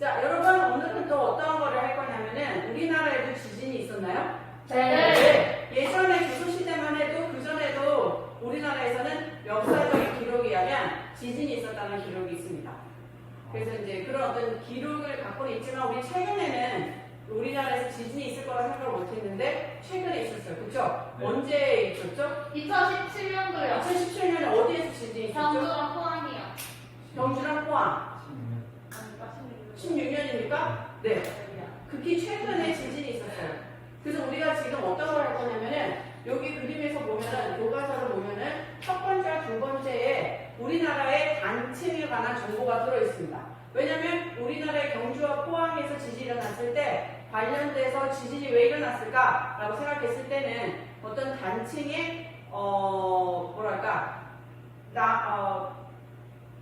자, 여러분 오늘은 또 어떤 거를 할 거냐면은 우리나라에도 지진이 있었나요? 네. 예전에 조선 시대만 해도 그 전에도 우리나라에서는 역사적인 기록에 의하면 지진이 있었다는 기록이 있습니다. 그래서 이제 그런 어떤 기록을 갖고는 있지만 우리 최근에는 우리나라에서 지진이 있을 거라 생각을 못했는데 최근에 있었어요. 그렇죠? 네. 언제 있었죠? 2017년도요. 2017년에 어디에서 지진이 있었죠? 경주랑 포항이요. 경주랑 포항. 16년입니까? 네. 극히 최근에 지진이 있었어요. 그래서 우리가 지금 어떤 걸 할 거냐면은 여기 그림에서 보면은 교과서를 보면은 첫 번째와 두 번째에 우리나라의 단층에 관한 정보가 들어 있습니다. 왜냐면 우리나라의 경주와 포항에서 지진이 일어났을 때 관련돼서 지진이 왜 일어났을까라고 생각했을 때는 어떤 단층에 어 뭐랄까 나 어,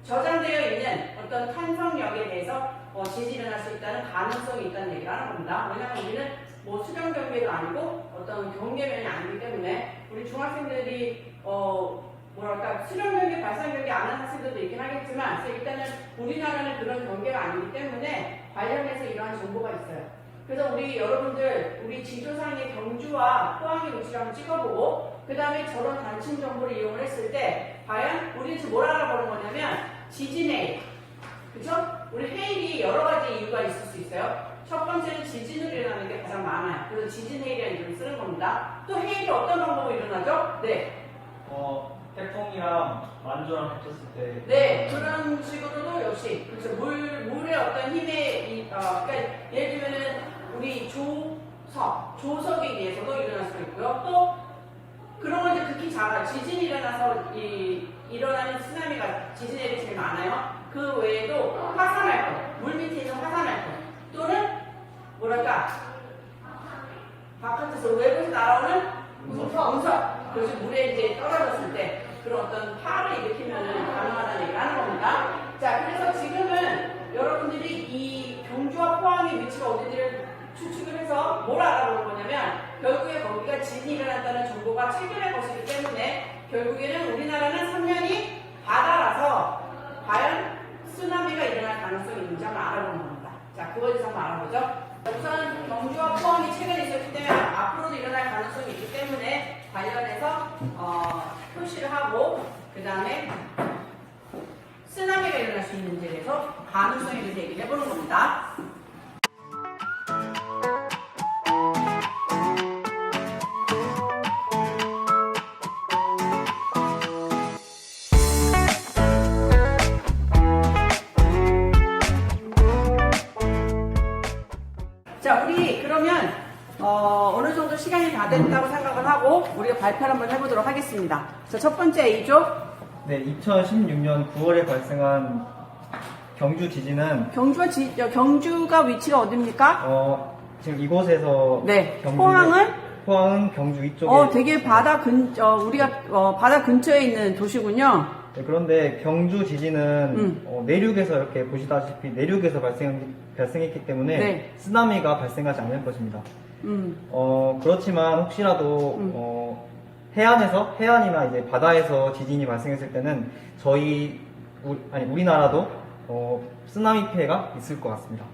저장되어 있는 어떤 탄성력에 대해서 어, 지진이 일어날 수 있다는 가능성이 있다는 얘기를 하는 겁니다. 왜냐하면 우리는 뭐 수령 경계도 아니고 어떤 경계면이 아니기 때문에 우리 중학생들이 어 뭐랄까 수령 경계, 발상 경계 안 하는 학생들도 있긴 하겠지만 일단은 우리나라는 그런 경계가 아니기 때문에 관련해서 이러한 정보가 있어요. 그래서 우리 여러분들 우리 지도상의 경주와 포항의 위치를 한번 찍어보고 그 다음에 저런 단층 정보를 이용을 했을 때 과연 우리는 지금 뭘 알아보는 거냐면 지진의 그쵸? 우리 해일이 여러 가지 이유가 있을 수 있어요. 첫 번째는 지진으로 일어나는 게 가장 많아요. 그래서 지진 해일이라는 이름을 쓰는 겁니다. 또 해일이 어떤 방법으로 일어나죠? 네. 어, 태풍이랑 만조랑 합쳤을 때. 네, 그런 식으로도 역시 그렇죠. 물 물의 어떤 힘에 이, 어, 그러니까 예를 들면은 우리 조석 조석에 의해서도 일어날 수 있고요. 또 그런 건 이제 극히 작아요. 지진이 일어나서 이, 일어나는 쓰나미가 지진에도 제일 많아요. 그 외에도 화산활동, 물 밑에 있는 화산활동 또는 뭐랄까 바깥에서 외부에서 날아오는 운석. 운석. 그것이 물에 이제 떨어졌을 때 그런 어떤 파를 일으키면은 가능하다는 얘기를 하는 겁니다. 자, 그래서 지금은 여러분들이 이 경주와 포항의 위치가 어디를 추측을 해서 뭘 알아보는 결국에 거기가 지진이 일어났다는 정보가 최근의 것이기 때문에 결국에는 우리나라는 삼면이 바다라서 과연 쓰나미가 일어날 가능성이 있는지 한번 알아보는 겁니다. 자, 그거에 대해서 한번 알아보죠. 우선 경주와 포항이 최근에 있었기 때문에 앞으로도 일어날 가능성이 있기 때문에 관련해서 어, 표시를 하고 그 다음에 쓰나미가 일어날 수 있는지에 대해서 가능성에 대해서 얘기를 해보는 겁니다. 그러면 어, 어느 정도 시간이 다 됐다고 생각을 하고 우리가 발표를 한번 해보도록 하겠습니다. 자, 첫 번째 A조 네, 2016년 9월에 발생한 경주 지진은 경주와 지, 저, 경주가 위치가 어딥니까? 어, 지금 이곳에서 네. 경주인데 포항은? 포항은 경주 이쪽에 어, 되게 바다 근, 어, 우리가 어, 바다 근처에 있는 도시군요. 네, 그런데 경주 지진은 음. 어, 내륙에서 이렇게 보시다시피 내륙에서 발생, 발생했기 때문에 네. 쓰나미가 발생하지 않을 것입니다. 음, 어, 그렇지만 혹시라도 음. 어, 해안에서 해안이나 이제 바다에서 지진이 발생했을 때는 저희 우, 아니 우리나라도 어, 쓰나미 피해가 있을 것 같습니다.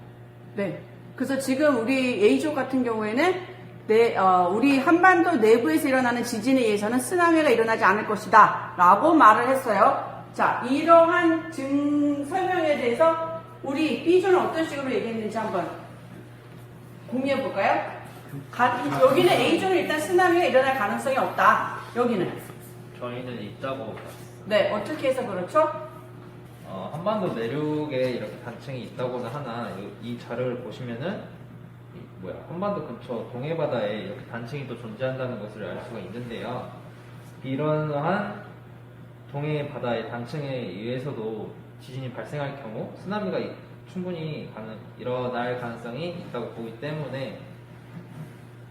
네. 그래서 지금 우리 A조 같은 경우에는 네, 어, 우리 한반도 내부에서 일어나는 지진에 의해서는 쓰나미가 일어나지 않을 것이다. 라고 말을 했어요. 자, 이러한 증 설명에 대해서 우리 B조는 어떤 식으로 얘기했는지 한번 공유해 볼까요? 가- 여기는 A조는 일단 쓰나미가 일어날 가능성이 없다. 여기는. 저희는 있다고 봤어요. 네, 어떻게 해서 그렇죠? 어, 한반도 내륙에 이렇게 단층이 있다고는 하나 이, 이 자료를 보시면은 한반도 근처 동해 바다에 이렇게 단층이 또 존재한다는 것을 알 수가 있는데요. 이러한 동해 바다의 단층에 의해서도 지진이 발생할 경우 쓰나미가 이- 충분히 가능, 일어날 가능성이 있다고 보기 때문에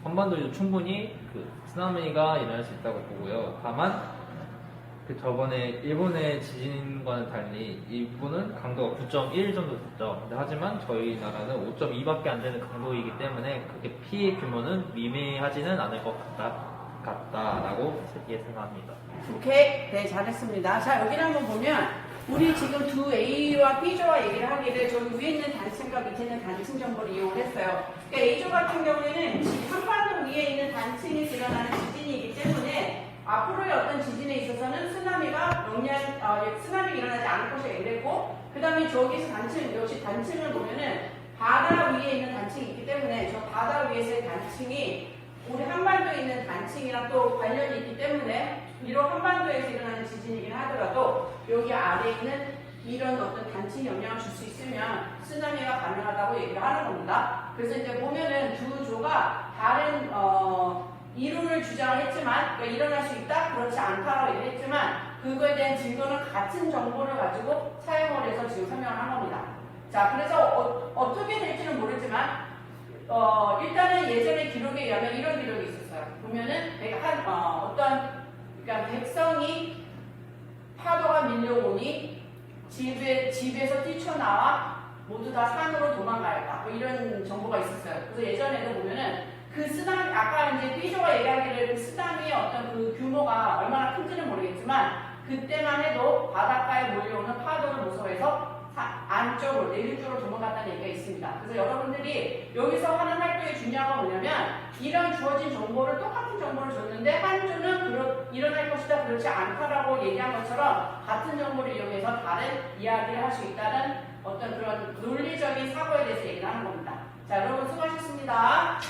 한반도에도 충분히 그 쓰나미가 일어날 수 있다고 보고요. 다만 그 저번에 일본의 지진과는 달리 일본은 강도가 9.1 정도 됐죠. 근데 하지만 저희 나라는 5.2밖에 안 되는 강도이기 때문에 그렇게 피해 규모는 미미하지는 않을 것 같다, 같다라고 예상합니다. 오케이. 네, 잘했습니다. 자, 여기를 한번 보면 우리 지금 두 A와 B조와 얘기를 하기를 저기 위에 있는 단층과 밑에 있는 단층 정보를 이용을 했어요. 그러니까 A조 같은 경우에는 지- 한반도 위에 있는 단층에서 일어나는 지진이기 때문에 앞으로의 어떤 지진에 있어서는 쓰나미가 영향, 어, 쓰나미가 일어나지 않을 것이라 얘기했고, 그 다음에 저기서 단층, 역시 단층을 보면은 바다 위에 있는 단층이 있기 때문에 저 바다 위에서의 단층이 우리 한반도에 있는 단층이랑 또 관련이 있기 때문에 비록 한반도에서 일어나는 지진이긴 하더라도 여기 아래에 있는 이런 어떤 단층 영향을 줄 수 있으면 쓰나미가 가능하다고 얘기를 하는 겁니다. 그래서 이제 보면은 두 조가 다른 어, 이론을 주장을 했지만 그러니까 일어날 수 있다 그렇지 않다라고 얘기를 했지만 그거에 대한 증거는 같은 정보를 가지고 사용을 해서 지금 설명을 한 겁니다. 자 그래서 어, 떻게 될지는 모르지만 어, 일단은 예전에 기록에 의하면 이런 기록이 있었어요. 보면은 한 어, 어떤 그러니까 백성이 파도가 밀려오니 집에 집에서 뛰쳐나와 모두 다 산으로 도망가야다. 뭐 이런 정보가 있었어요. 그래서 예전에도 보면은 그 쓰나미 아까 이제 삐조가 얘기하기를 그 쓰나미의 어떤 그 규모가 얼마나 큰지는 모르겠지만 그때만 해도 바닷가에 몰려오는 파도를 무서워해서 사- 안쪽으로 내륙 쪽으로 도망갔다는 얘기가 있습니다. 그래서 여러분들이 여기서 하는 활동의 중요한 건 뭐냐면 이런 주어진 정보를 똑같은 정보를 줬는데 한 조는 그렇, 일어날 것이다 그렇지 않다라고 얘기한 것처럼 같은 정보를 이용해서 다른 이야기를 할 수 있다는 어떤 그런 논리적인 사고에 대해서 얘기를 하는 겁니다. 자 여러분 수고하셨습니다.